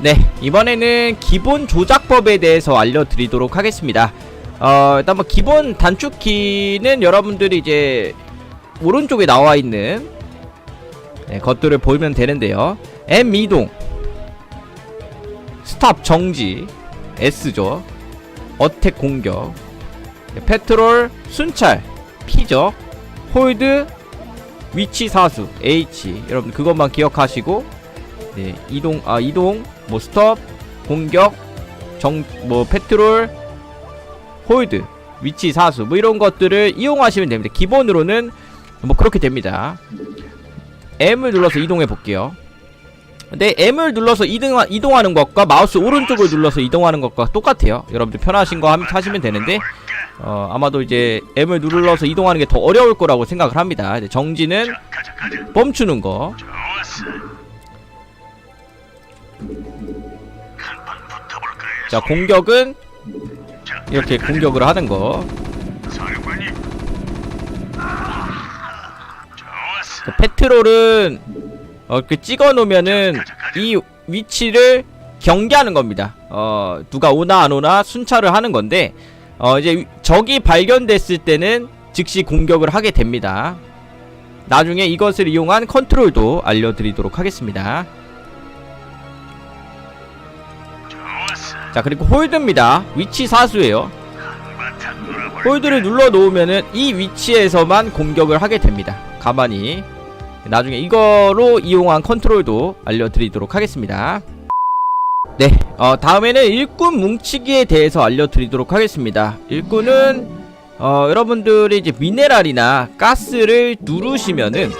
네, 이번에는 기본 조작법에 대해서 알려드리도록 하겠습니다. 어, 일단 뭐 기본 단축키는 여러분들이 이제 오른쪽에 나와 있는 네, 것들을 보면 되는데요. M 이동, 스탑 정지, S죠. 어택 공격, 네, 페트롤 순찰, P죠. 홀드 위치 사수, H. 여러분 그것만 기억하시고 네, 이동 아 이동 뭐 스톱 공격 정 뭐 페트롤 홀드 위치 사수 뭐 이런 것들을 이용하시면 됩니다. 기본으로는 뭐 그렇게 됩니다. M을 눌러서 이동해 볼게요. 근데 M을 눌러서 이동 이동하는 것과 마우스 오른쪽을 눌러서 이동하는 것과 똑같아요. 여러분들 편하신 거 함- 하시면 되는데 어 아마도 이제 M을 눌러서 이동하는 게 더 어려울 거라고 생각을 합니다. 정지는. 멈추는 거, 자 공격은 자, 이렇게 공격을 하는 거. 좋았어. 그 페트롤은 어, 그 찍어 놓으면은 이 위치를 경계하는 겁니다. 어, 누가 오나 안 오나 순찰을 하는 건데 어, 이제 위- 적이 발견됐을 때는 즉시 공격을 하게 됩니다. 나중에 이것을 이용한 컨트롤도 알려드리도록 하겠습니다. 자 그리고 홀드입니다. 위치 사수예요. 홀드를 눌러 놓으면은 이 위치에서만 공격을 하게 됩니다. 가만히 나중에 이거로 이용한 컨트롤도 알려드리도록 하겠습니다. 네, 어, 다음에는 일꾼 뭉치기에 대해서 알려드리도록 하겠습니다. 일꾼은 어, 여러분들이 이제 미네랄이나 가스를 누르시면은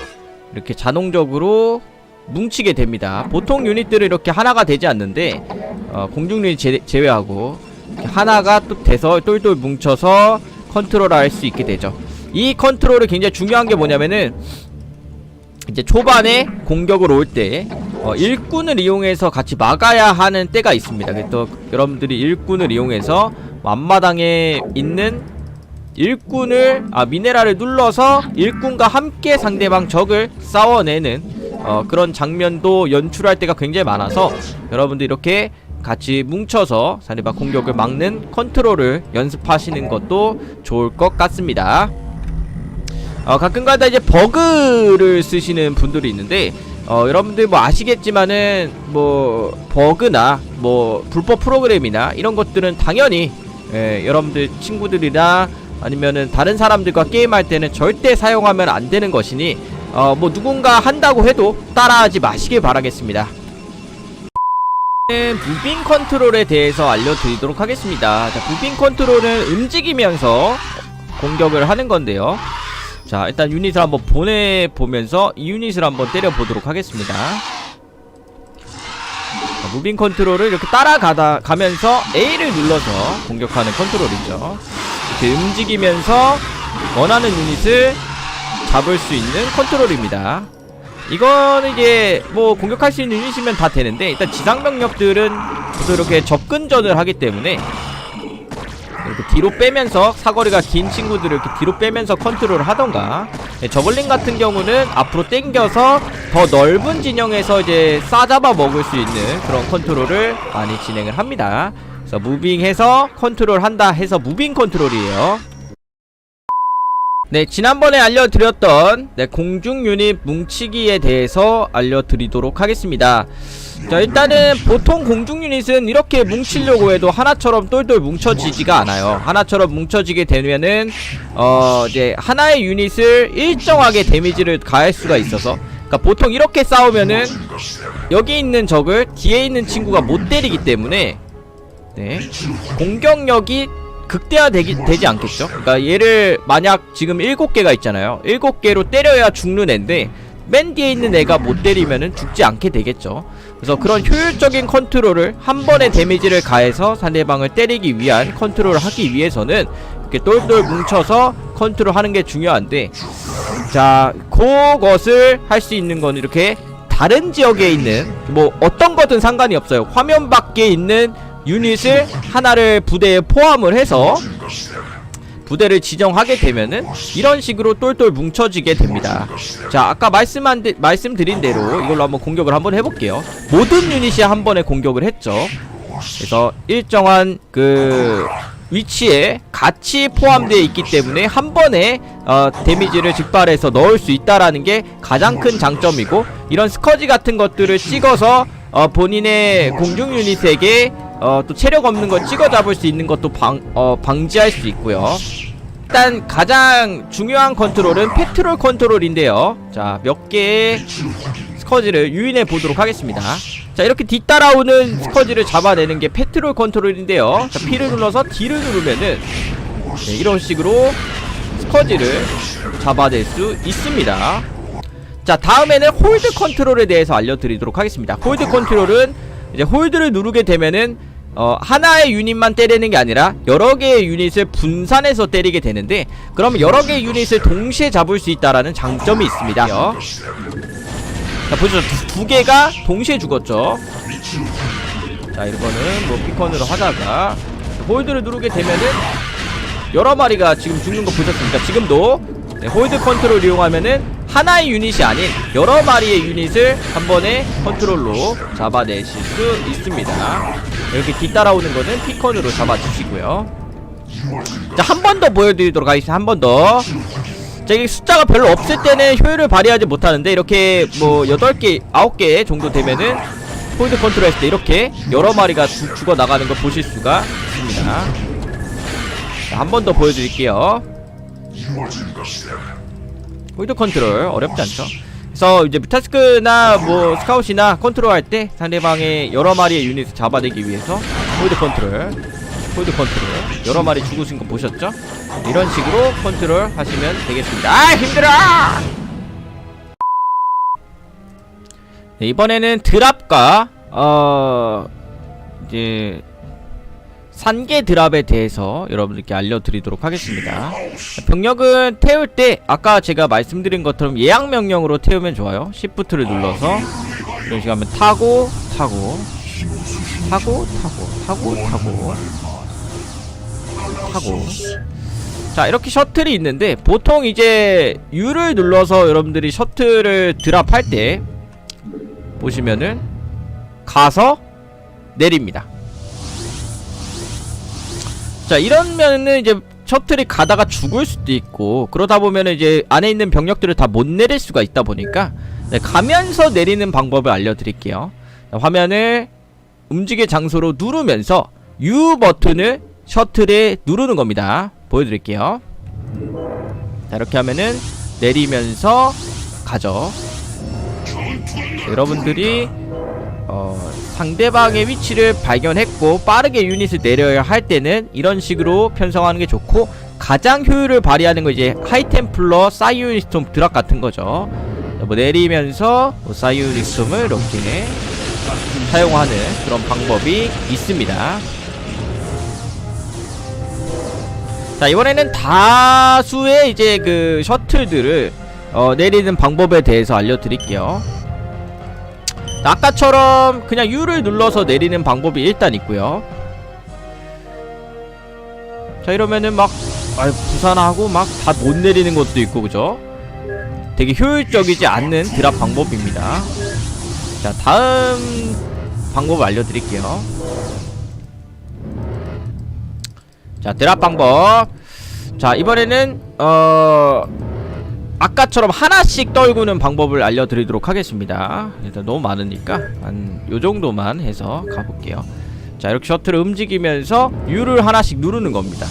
이렇게 자동적으로 뭉치게 됩니다. 보통 유닛들은 이렇게 하나가 되지 않는데 어, 공중 유닛 제, 제외하고 하나가 또 돼서 똘똘 뭉쳐서 컨트롤 할 수 있게 되죠. 이 컨트롤이 굉장히 중요한 게 뭐냐면은 이제 초반에 공격을 올때 어, 일꾼을 이용해서 같이 막아야 하는 때가 있습니다. 그래서 여러분들이 일꾼을 이용해서 앞마당에 있는 일꾼을 아 미네랄을 눌러서 일꾼과 함께 상대방 적을 싸워내는 어, 그런 장면도 연출할 때가 굉장히 많아서 여러분들 이렇게 같이 뭉쳐서 상대방 공격을 막는 컨트롤을 연습하시는 것도 좋을 것 같습니다. 어, 가끔가다 이제 버그를 쓰시는 분들이 있는데 어, 여러분들 뭐 아시겠지만은 뭐 버그나 뭐 불법 프로그램이나 이런 것들은 당연히 예, 여러분들 친구들이나 아니면은 다른 사람들과 게임할 때는 절대 사용하면 안 되는 것이니 어, 뭐 누군가 한다고 해도 따라하지 마시길 바라겠습니다. 무빙 컨트롤에 대해서 알려드리도록 하겠습니다. 자, 무빙 컨트롤은 움직이면서 공격을 하는 건데요. 자 일단 유닛을 한번 보내보면서 이 유닛을 한번 때려보도록 하겠습니다 자, 무빙 컨트롤을 이렇게 따라가다 가면서 A를 눌러서 공격하는 컨트롤이죠 이렇게 움직이면서 원하는 유닛을 잡을 수 있는 컨트롤입니다 이거는 이제 뭐 공격할 수 있는 유닛이면 다 되는데 일단 지상병력들은 보통 이렇게 접근전을 하기 때문에 이렇게 뒤로 빼면서 사거리가 긴 친구들을 이렇게 뒤로 빼면서 컨트롤을 하던가. 예, 저글링 같은 경우는 앞으로 당겨서 더 넓은 진영에서 이제 싸잡아 먹을 수 있는 그런 컨트롤을 많이 진행을 합니다. 그래서 무빙해서 컨트롤 한다 해서 무빙 컨트롤이에요 네 지난번에 알려드렸던 네, 공중 유닛 뭉치기에 대해서 알려드리도록 하겠습니다. 자 일단은 보통 공중 유닛은 이렇게 뭉치려고 해도 하나처럼 똘똘 뭉쳐지지가 않아요. 하나처럼 뭉쳐지게 되면은 어 이제 하나의 유닛을 일정하게 데미지를 가할 수가 있어서 그러니까 보통 이렇게 싸우면은 여기 있는 적을 뒤에 있는 친구가 못 때리기 때문에 네 공격력이 극대화되기 되지 않겠죠? 그러니까 얘를 만약 지금 7개가 있잖아요. 7개로 때려야 죽는 애인데 맨 뒤에 있는 애가 못 때리면은 죽지 않게 되겠죠. 그래서 그런 효율적인 컨트롤을 한 번의 데미지를 가해서 상대방을 때리기 위한 컨트롤을 하기 위해서는 이렇게 똘똘 뭉쳐서 컨트롤 하는 게 중요한데 자 그것을 할 수 있는 건 이렇게 다른 지역에 있는 뭐 어떤 거든 상관이 없어요. 화면 밖에 있는 유닛을 하나를 부대에 포함을 해서 부대를 지정하게 되면은 이런 식으로 똘똘 뭉쳐지게 됩니다. 자, 아까 말씀한 데, 말씀드린 대로 이걸로 한번 공격을 한번 해볼게요. 모든 유닛이 한 번에 공격을 했죠. 그래서 일정한 그 위치에 같이 포함되어 있기 때문에 한 번에 어, 데미지를 직발해서 넣을 수 있다라는 게 가장 큰 장점이고 이런 스커지 같은 것들을 찍어서 어, 본인의 공중 유닛에게 어, 또 체력 없는 거 찍어 잡을 수 있는 것도 방, 어, 방지할 수 있고요. 일단 가장 중요한 컨트롤은 페트롤 컨트롤인데요. 자, 몇 개의 스커지를 유인해 보도록 하겠습니다. 자, 이렇게 뒤따라오는 스커지를 잡아내는 게 페트롤 컨트롤인데요. 자, P를 눌러서 D를 누르면은 네, 이런 식으로 스커지를 잡아낼 수 있습니다. 자, 다음에는 홀드 컨트롤에 대해서 알려드리도록 하겠습니다. 홀드 컨트롤은 이제 홀드를 누르게 되면은 어, 하나의 유닛만 때리는 게 아니라 여러 개의 유닛을 분산해서 때리게 되는데 그러면 여러 개의 유닛을 동시에 잡을 수 있다라는 장점이 있습니다. 자, 보시죠. 두, 두 개가 동시에 죽었죠. 자, 이거는 뭐 피컨으로 하다가 홀드를 누르게 되면은 여러 마리가 지금 죽는 거 보셨습니까? 지금도 네, 홀드 컨트롤 이용하면은 하나의 유닛이 아닌 여러 마리의 유닛을 한 번에 컨트롤로 잡아내실 수 있습니다. 이렇게 뒤따라오는 거는 피컨으로 잡아주시고요. 자, 한 번 더 보여드리도록 하겠습니다. 한 번 더. 자, 이게 숫자가 별로 없을 때는 효율을 발휘하지 못하는데 이렇게 뭐 8개, 9개 정도 되면은 홀드 컨트롤 했을 때 이렇게 여러 마리가 죽- 죽어 나가는 걸 보실 수가 있습니다. 한 번 더 보여드릴게요. 홀드 컨트롤 어렵지 않죠? 그래서 이제 뮤타스크나 뭐 스카웃이나 컨트롤 할 때 상대방의 여러 마리의 유닛을 잡아내기 위해서 홀드 컨트롤 홀드 컨트롤 여러 마리 죽으신 거 보셨죠? 이런 식으로 컨트롤 하시면 되겠습니다. 아 힘들어! 네, 이번에는 드랍과 어 이제 산계 드랍에 대해서 여러분들께 알려드리도록 하겠습니다. 병력은 태울 때 아까 제가 말씀드린 것처럼 예약 명령으로 태우면 좋아요. Shift를 눌러서 이런 식으로 하면 타고 타고 타고 타고 타고 타고 타고 자 이렇게 셔틀이 있는데 보통 이제 U를 눌러서 여러분들이 셔틀을 드랍할 때 보시면은 가서 내립니다. 자 이러면은 이제 셔틀이 가다가 죽을 수도 있고 그러다 보면은 이제 안에 있는 병력들을 다 못 내릴 수가 있다 보니까 네, 가면서 내리는 방법을 알려드릴게요. 자, 화면을 움직일 장소로 누르면서 U 버튼을 셔틀에 누르는 겁니다. 보여드릴게요. 자 이렇게 하면은 내리면서 가죠. 여러분들이 어, 상대방의 위치를 발견했고 빠르게 유닛을 내려야 할 때는 이런 식으로 편성하는 게 좋고 가장 효율을 발휘하는 거 이제 하이템플러 사이오니스톰 드랍 같은 거죠. 뭐 내리면서 뭐 사이오니스톰을 이렇게 사용하는 그런 방법이 있습니다. 자 이번에는 다수의 이제 그 셔틀들을 어, 내리는 방법에 대해서 알려드릴게요. 아까처럼 그냥 U를 눌러서 내리는 방법이 일단 있고요. 자 이러면은 막 아, 부산하고 막 다 못 내리는 것도 있고 그죠? 되게 효율적이지 않는 드랍 방법입니다. 자 다음 방법을 알려드릴게요. 자 드랍 방법. 자 이번에는 어 아까처럼 하나씩 떨구는 방법을 알려드리도록 하겠습니다. 일단 너무 많으니까 한 요정도만 해서 가볼게요. 자 이렇게 셔틀을 움직이면서 U를 하나씩 누르는 겁니다.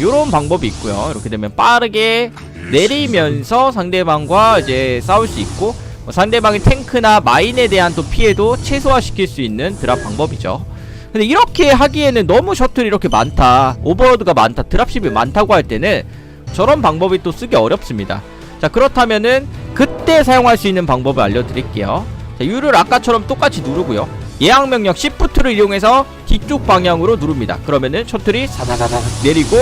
요런 방법이 있고요. 이렇게 되면 빠르게 내리면서 상대방과 이제 싸울 수 있고 뭐 상대방의 탱크나 마인에 대한 또 피해도 최소화시킬 수 있는 드랍 방법이죠. 근데 이렇게 하기에는 너무 셔틀이 이렇게 많다 오버로드가 많다 드랍십이 많다고 할 때는 저런 방법이 또 쓰기 어렵습니다. 자 그렇다면은 그때 사용할 수 있는 방법을 알려드릴게요. 자 U를 아까처럼 똑같이 누르고요. 예약 명령 Shift를 이용해서 뒤쪽 방향으로 누릅니다. 그러면은 셔틀이 사사사사 내리고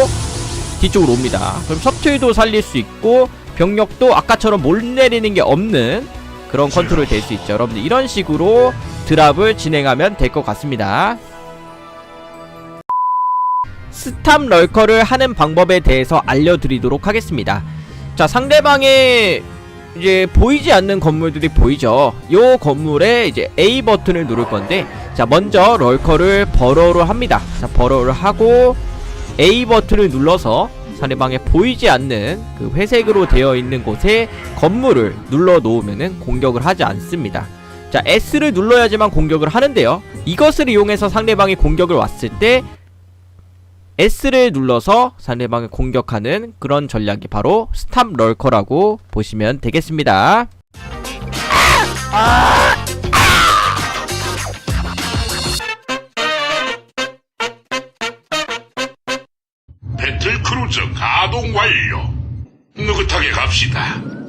뒤쪽으로 옵니다. 그럼 셔틀도 살릴 수 있고 병력도 아까처럼 못 내리는 게 없는 그런 컨트롤 될 수 있죠. 여러분들 이런 식으로 드랍을 진행하면 될 것 같습니다 스탑 럴커를 하는 방법에 대해서 알려드리도록 하겠습니다. 자, 상대방의 이제 보이지 않는 건물들이 보이죠. 요 건물에 이제 A 버튼을 누를 건데, 자, 먼저 럴커를 버러를 합니다. 자, 버러를 하고 A 버튼을 눌러서 상대방에 보이지 않는 그 회색으로 되어 있는 곳에 건물을 눌러 놓으면은 공격을 하지 않습니다. 자, S를 눌러야지만 공격을 하는데요. 이것을 이용해서 상대방이 공격을 왔을 때 S를 눌러서 상대방을 공격하는 그런 전략이 바로 스탑 럴커라고 보시면 되겠습니다. 배틀 크루즈 가동 완료. 느긋하게 갑시다.